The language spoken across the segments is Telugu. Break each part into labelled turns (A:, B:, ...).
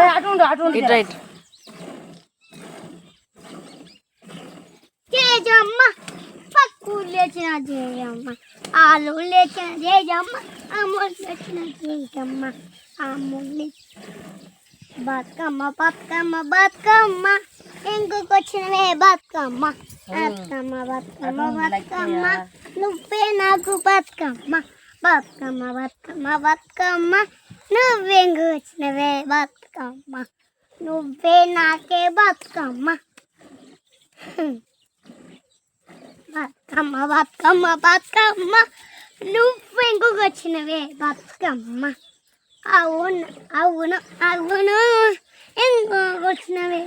A: ఇటు రైట్
B: జేజమ్మ పక్కు లేచిన జేజమ్మ ఆలు లేచిన జేజమ్మ అమ్ములు లేచిన జేజమ్మ అమ్ములు బతుకమ్మ బతుకమ్మ బతుకమ్మ ఇంకొక వచ్చినవే బతుకమ్మ బతుకమ్మ బతుకమ్మ బతుకమ్మ నువ్వే నాకు బతుకమ్మ బతుకమ్మ బతుకమ్మ బతుకమ్మ నువ్వెంగు వచ్చినవే బతుకమ్మ. నువ్వే నాకే బతుకమ్మ. బతుకమ్మ బతుకమ్మ బతుకమ్మ. నువ్వు ఇంకొక వచ్చినవే బతుకమ్మ. అవును అవును అవును. ఇంకొక వచ్చినవే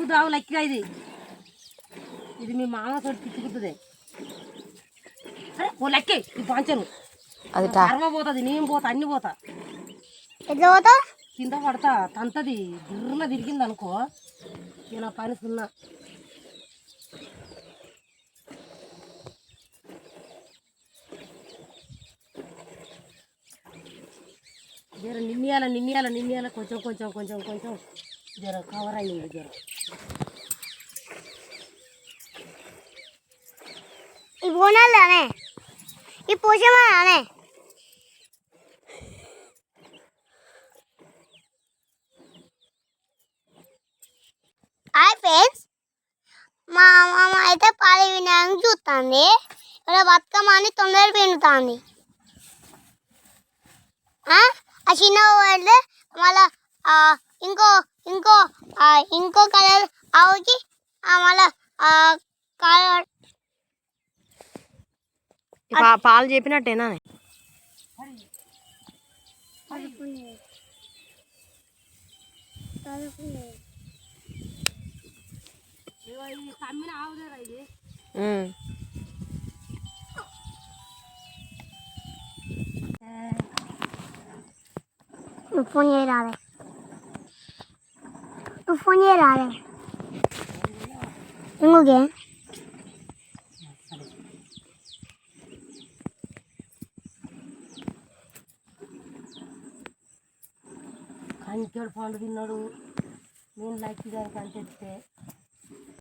C: పిచ్చుకుతావు లెక్క ఇది. ఇది మీ మామ తోటి పిచ్చుకుతుంది అరే ఓ లెక్కే ఇది పంచను
A: అది
C: కర్మ పోతుంది నేను పోతా అన్ని పోతా.
B: ఎట్లా పోతావు
C: కింద పడతా తంతది దుర్రున తిరిగింది అనుకో నేను ఆ పని సున్నా. నిన్నయాల నిన్నయాల నిన్నయాల కొంచెం కొంచెం కొంచెం కొంచెం. జర కవర్ అయ్యింది జర
B: ఈ బోనాలనే ఈ పోషమానే హాయ్ ఫ్రెండ్స్ మా మామ అయితే పాలి వినాయకం చూస్తుంది ఇక్కడ బతుకమ్మ అని తొందర పిండుతుంది ఆ ఆ చిన్న వాళ్ళు మళ్ళా ఆ, ఇంకో ఇంకో ఇంకో కలర్ ఆవుకి మళ్ళా
A: పాలు చెప్పినట్టేనా?
B: ఫోన్ చేయరాలే నువ్వు ఫోన్ చేయరాలే ఇంకొకే
C: కంచెడు పండు తిన్నాడు నేను లైక్ దానికి అంతే